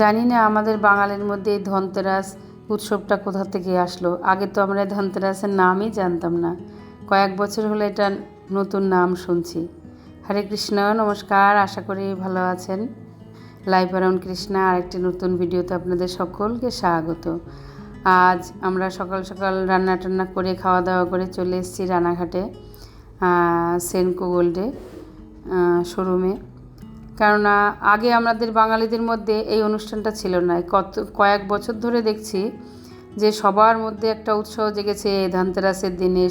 জানি না আমাদের বাঙালির মধ্যে এই ধনতেরাস উৎসবটা কোথা থেকে আসলো। আগে তো আমরা এই ধনতেরাসের নামই জানতাম না। কয়েক বছর হলো এটা নতুন নাম শুনছি। হরে কৃষ্ণ, নমস্কার, আশা করি ভালো আছেন। লাইভ অ্যারাউন্ড কৃষ্ণা আরেকটি নতুন ভিডিওতে আপনাদের সকলকে স্বাগত। আজ আমরা সকাল সকাল রান্না টান্না করে, খাওয়া দাওয়া করে চলে এসেছি রানাঘাটে সেনকো গোল্ডে শোরুমে কেননা আগে আমাদের বাঙালিদের মধ্যে এই অনুষ্ঠানটা ছিল না। কত, কয়েক বছর ধরে দেখছি যে সবার মধ্যে একটা উৎসাহ জেগেছে এই ধানতেরাসের দিনে।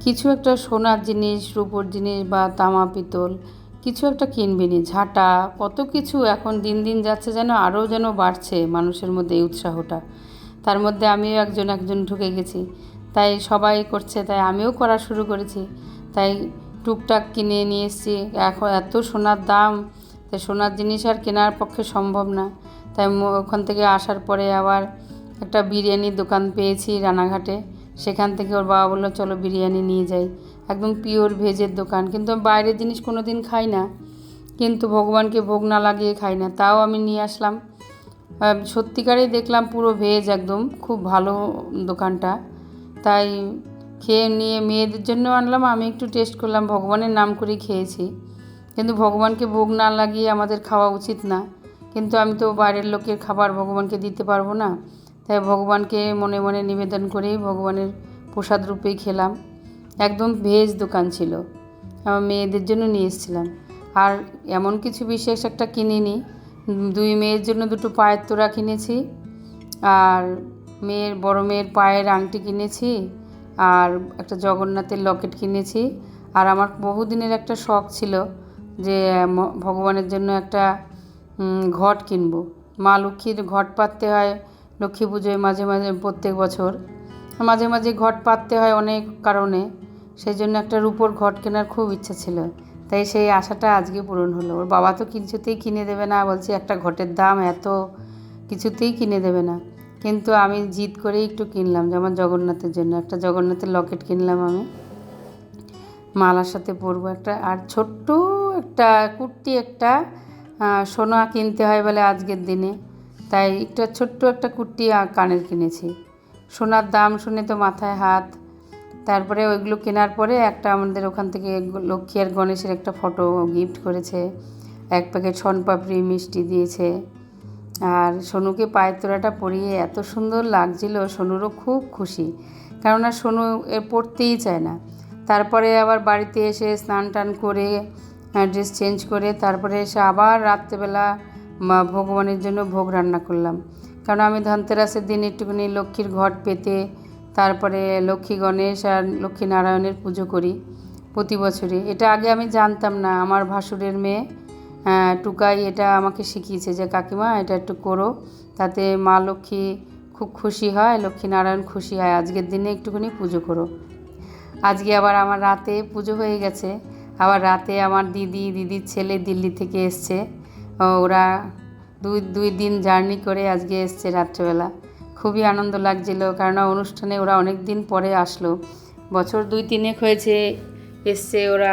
কিছু একটা সোনার জিনিস, রূপোর জিনিস বা তামা, পিতল, কিছু একটা কিনবেনি, ঝাঁটা, কত কিছু এখন দিন দিন যাচ্ছে যেন আরও যেন বাড়ছে মানুষের মধ্যে এই উৎসাহটা। তার মধ্যে আমিও একজন একজন ঢুকে গেছি। তাই সবাই করছে, তাই আমিও করা শুরু করেছি। তাই টুকটাক কিনে নিয়ে এসেছি। এখন এত সোনার দাম তাই সোনার জিনিস আর কেনার পক্ষে সম্ভব না। তাই ওখান থেকে আসার পরে আবার একটা বিরিয়ানির দোকান পেয়েছি রানাঘাটে। সেখান থেকে ওর বাবা বলল, চলো বিরিয়ানি নিয়ে যাই। একদম পিওর ভেজের দোকান। কিন্তু বাইরের জিনিস কোনো দিন খাই না। কিন্তু ভগবানকে ভোগ না লাগিয়ে খাই না। তাও আমি নিয়ে আসলাম। সত্যিকারেই দেখলাম পুরো ভেজ একদম। খুব ভালো দোকানটা। তাই খেয়ে নিয়ে মেয়েদের জন্য আনলাম। আমি একটু টেস্ট করলাম। ভগবানের নাম করে খেয়েছি। কিন্তু ভগবানকে ভোগ না লাগিয়ে আমাদের খাওয়া উচিত না। কিন্তু আমি তো বাইরের লোকের খাবার ভগবানকে দিতে পারব না। তাই ভগবানকে মনে মনে নিবেদন করেই ভগবানের প্রসাদ রূপেই খেলাম। একদম ভেজ দোকান ছিল। আমার মেয়েদের জন্য নিয়ে এসেছিলাম। আর এমন কিছু বিশেষ একটা কিনিনি। দুই মেয়ের জন্য দুটো পায়ের তোড়া কিনেছি। আর মেয়ের, বড় মেয়ের পায়ের আংটি কিনেছি। আর একটা জগন্নাথের লকেট কিনেছি। আর আমার বহুদিনের একটা শখ ছিল যে ভগবানের জন্য একটা ঘট কিনবো। মা লক্ষ্মীর ঘট পাততে হয়, লক্ষ্মী পুজোয় মাঝে মাঝে প্রত্যেক বছর। মাঝে মাঝে ঘট পাততে হয় অনেক কারণে সেই জন্য একটা রূপোর ঘট কেনার খুব ইচ্ছা ছিল। তাই সেই আশাটা আজকে পূরণ হলো। ওর বাবা তো কিছুতেই কিনে দেবে না, বলছে একটা ঘটের দাম এত, কিছুতেই কিনে দেবে না। কিন্তু আমি জিদ করেই একটু কিনলাম, যেমন জগন্নাথের জন্য। একটা জগন্নাথের লকেট কিনলাম আমি। মালার সাথে পরবো একটা। আর ছোট্ট একটা, কুর্তি একটা সোনা কিনতে হয় বলে আজকের দিনে। তাই একটা ছোট্ট একটা কুর্তি কানের কিনেছি। সোনার দাম শুনে তো মাথায় হাত। তারপরে ওইগুলো কেনার পরে একটা আমাদের ওখান থেকে লক্ষ্মী আর গণেশের একটা ফটো গিফট করেছে। এক প্যাকেট শনপাপড়ি মিষ্টি দিয়েছে। আর সোনুকে পায়ের তোড়াটা পরিয়ে এত সুন্দর লাগছিল, সোনুরও খুব খুশি। কেননা সোনু পড়তেই চায় না। তারপরে আবার বাড়িতে এসে স্নান টান করে ড্রেস চেঞ্জ করে, তারপরে এসে আবার রাত্রেবেলা ভগবানের জন্য ভোগ রান্না করলাম। কারণ আমি ধনতেরাসের দিন একটুখানি লক্ষ্মীর ঘট পেতে, তারপরে লক্ষ্মী গণেশ আর লক্ষ্মী নারায়ণের পুজো করি প্রতি বছরই। এটা আগে আমি জানতাম না, আমার ভাসুরের মেয়ে টুকাই এটা আমাকে শিখিয়েছে যে, কাকিমা, এটা একটু করো, তাতে মা লক্ষ্মী খুব খুশি হয়, লক্ষ্মী নারায়ণ খুশি হয়, আজকের দিনে একটুখানি পুজো করো। আজকে আবার আমার রাতে পুজো হয়ে গেছে। আবার রাতে আমার দিদি, দিদির ছেলে দিল্লি থেকে এসছে। ওরা দুই দুই দিন জার্নি করে আজকে এসছে রাত্রেবেলা। খুবই আনন্দ লাগছিল কারণ অনুষ্ঠানে ওরা অনেক দিন পরে আসলো। বছর দুই তিনেক হয়েছে এসছে ওরা।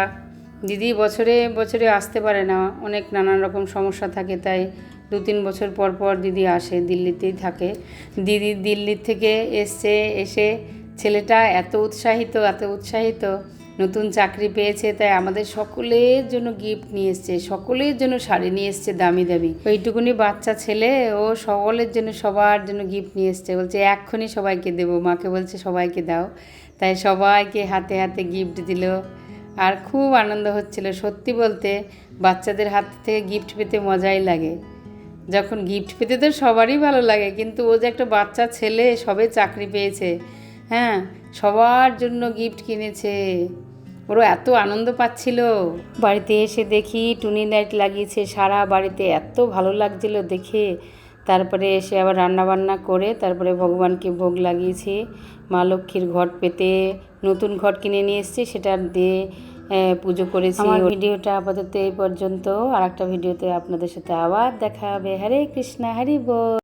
দিদি বছরে বছরে আসতে পারে না, অনেক নানান রকম সমস্যা থাকে তাই দু তিন বছর পর পর দিদি আসে, দিল্লিতেই থাকে। দিদি দিল্লির থেকে এসছে, এসে ছেলেটা এত উৎসাহিত এত উৎসাহিত, নতুন চাকরি পেয়েছে, তাই আমাদের সকলের জন্য গিফট নিয়ে এসছে, সকলের জন্য শাড়ি নিয়ে এসছে দামি দামি। ওইটুকুনি বাচ্চা ছেলে, ও সকলের জন্য সবার জন্য গিফট নিয়ে এসছে, বলছে এক্ষুনি সবাইকে দেবো, মাকে বলছে সবাইকে দাও। তাই সবাইকে হাতে হাতে গিফট দিল। আর খুব আনন্দ হচ্ছিল, সত্যি বলতে বাচ্চাদের হাত থেকে গিফট পেতে মজাই লাগে। যখন গিফট পেতে তো সবারই ভালো লাগে, কিন্তু ও যে একটা বাচ্চা ছেলে, সবে চাকরি পেয়েছে হ্যাঁ সবার জন্য গিফট কিনেছে। ওরও এত আনন্দ পাচ্ছিল। বাড়িতে এসে দেখি টুনি লাইট লাগিয়েছে সারা বাড়িতে এত ভালো লাগছিল দেখে। তারপরে এসে আবার রান্না বান্না করে তারপরে ভগবানকে ভোগ লাগিয়েছি। মা লক্ষ্মীর ঘট পেতে নতুন ঘট কিনে নিয়ে এসেছি সেটা দিয়ে পুজো করেছি। আমার ভিডিওটা আপাতত এই পর্যন্ত। আর একটা ভিডিওতে আপনাদের সাথে আবার দেখা হবে। হরে কৃষ্ণা হরি বল।